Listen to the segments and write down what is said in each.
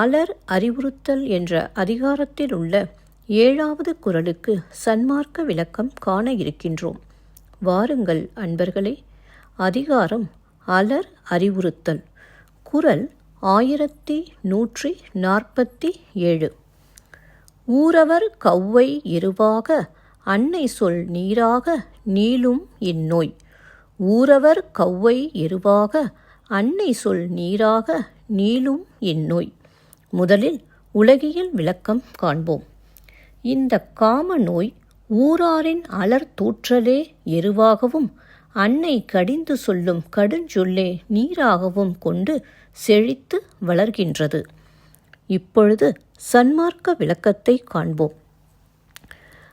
அலர் அறிவுறுத்தல் என்ற அதிகாரத்தில் உள்ள ஏழாவது குரலுக்கு சன்மார்க்க விளக்கம் காண இருக்கின்றோம். வாருங்கள் அன்பர்களே அதிகாரம் அலர் அறிவுறுத்தல் குரல் ஆயிரத்தி நூற்றி நாற்பத்தி ஏழு. ஊரவர் கவ்வை எருவாக அன்னை சொல் நீராக நீளும் இந்நோய். ஊரவர் கவ்வை எருவாக அன்னை சொல் நீராக நீளும் இந்நோய். முதலில் உலகியல் விளக்கம் காண்போம். இந்த காம நோய் ஊராரின் அலர் தூற்றலே எருவாகவும் அன்னை கடிந்து சொல்லும் கடுஞ்சொல்லே நீராகவும் கொண்டு செழித்து வளர்கின்றது. இப்பொழுது சன்மார்க்க விளக்கத்தை காண்போம்.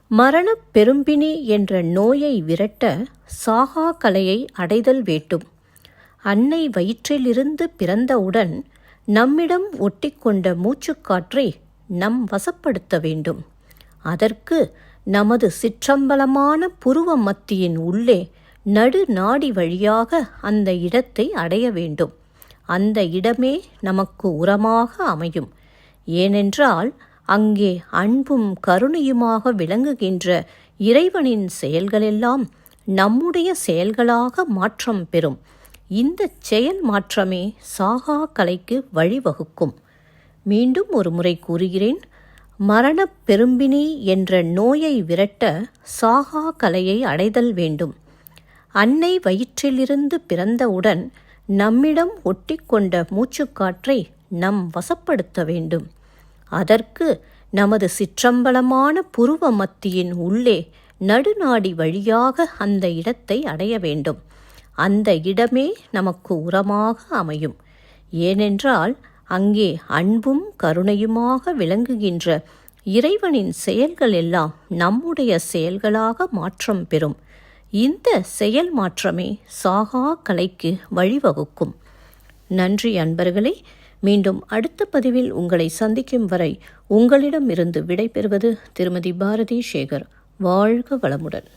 மரணப் பெரும்பினி என்ற நோயை விரட்ட சாகா கலையை அடைதல் வேண்டும். அன்னை வயிற்றிலிருந்து பிறந்தவுடன் நம்மிடம் ஒட்டிக்கொண்ட மூச்சுக்காற்றை நம் வசப்படுத்த வேண்டும். அதற்கு நமது சிற்றம்பலமான புருவ மத்தியின் உள்ளே நடு நாடி வழியாக அந்த இடத்தை அடைய வேண்டும். அந்த இடமே நமக்கு உரமாக அமையும். ஏனென்றால் அங்கே அன்பும் கருணையுமாக விளங்குகின்ற இறைவனின் செயல்களெல்லாம் நம்முடைய செயல்களாக மாற்றம் பெறும். இந்த செயல் மாற்றமே சாகா கலைக்கு வழிவகுக்கும். மீண்டும் ஒரு முறை கூறுகிறேன் மரணப் பெரும்பினி என்ற நோயை விரட்ட சாகா கலையை அடைதல் வேண்டும். அன்னை வயிற்றிலிருந்து பிறந்தவுடன் நம்மிடம் ஒட்டிக்கொண்ட மூச்சுக்காற்றை நம் வசப்படுத்த வேண்டும். அதற்கு நமது சிற்றம்பலமான புருவ மத்தியின் உள்ளே நடுநாடி வழியாக அந்த இடத்தை அடைய வேண்டும். அந்த இடமே நமக்கு உரமாக அமையும். ஏனென்றால் அங்கே அன்பும் கருணையுமாக விளங்குகின்ற இறைவனின் செயல்கள் எல்லாம் நம்முடைய செயல்களாக மாற்றம் பெறும். இந்த செயல் மாற்றமே சாகா கலைக்கு வழிவகுக்கும். நன்றி அன்பர்களே மீண்டும் அடுத்த பதிவில் உங்களை சந்திக்கும் வரை உங்களிடமிருந்து விடைபெறுவது திருமதி பாரதி சேகர். வாழ்க வளமுடன்.